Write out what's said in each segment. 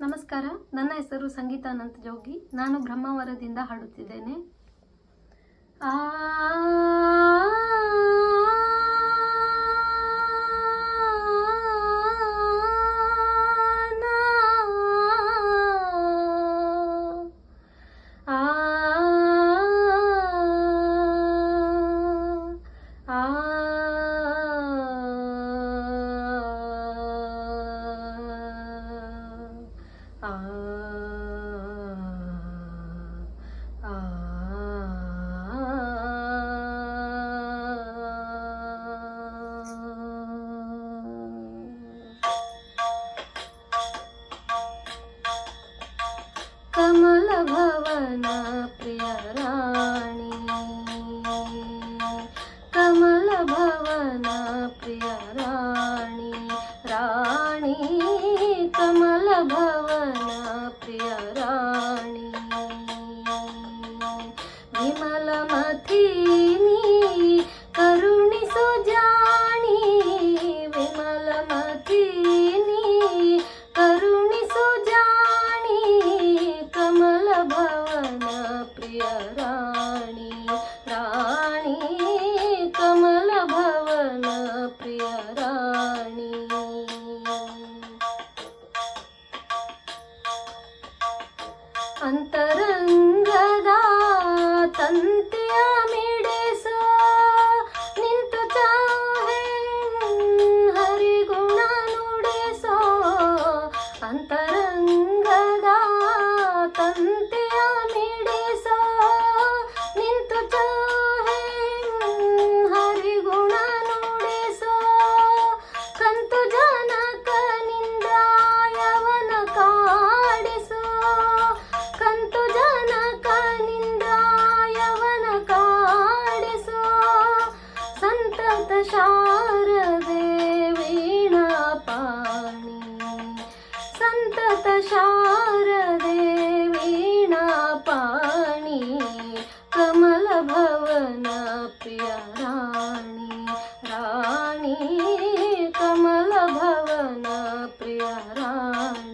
ನಮಸ್ಕಾರ. ನನ್ನ ಹೆಸರು ಸಂಗೀತ ಅನಂತ ಜೋಗಿ. ನಾನು ಬ್ರಹ್ಮವರದಿಂದ ಹಾಡುತ್ತಿದ್ದೇನೆ. ಆ भवना प्रिय राणी. कमल भवना प्रिय राणी. राणी कमल भव ಅಂತರಂಗದ ತಂತಿಯ शारदे देवीणा पाणी. संतत शार देवीणा पाणी. कमल भवन प्रिया राणी. राणी कमल भवन प्रिया राणी.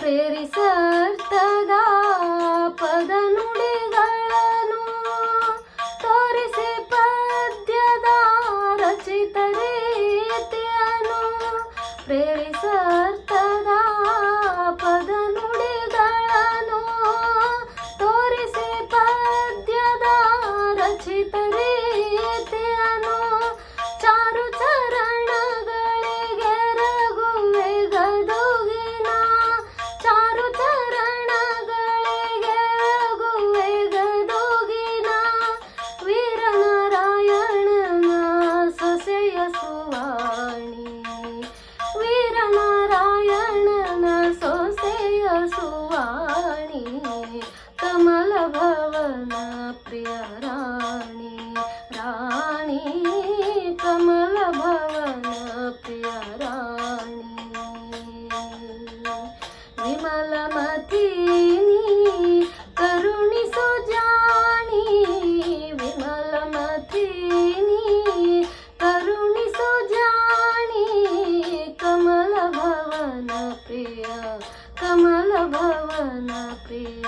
प्रेरिसर्तदा पद ಪ್ರೇರಿಸರ್ತದ ವಿಮಲ ಮತಿನಿ ಕರುಣಿಸು ಜಾಣಿ ವಿಮಲ ಮತಿನಿ ಕರುಣಿಸು ಜಾಣಿ ಕಮಲ ಭವನ ಪ್ರಿಯ ಕಮಲ ಭವನ ಪ್ರಿಯ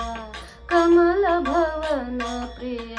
ಕಮಲ ಭವನ ಪ್ರಿಯ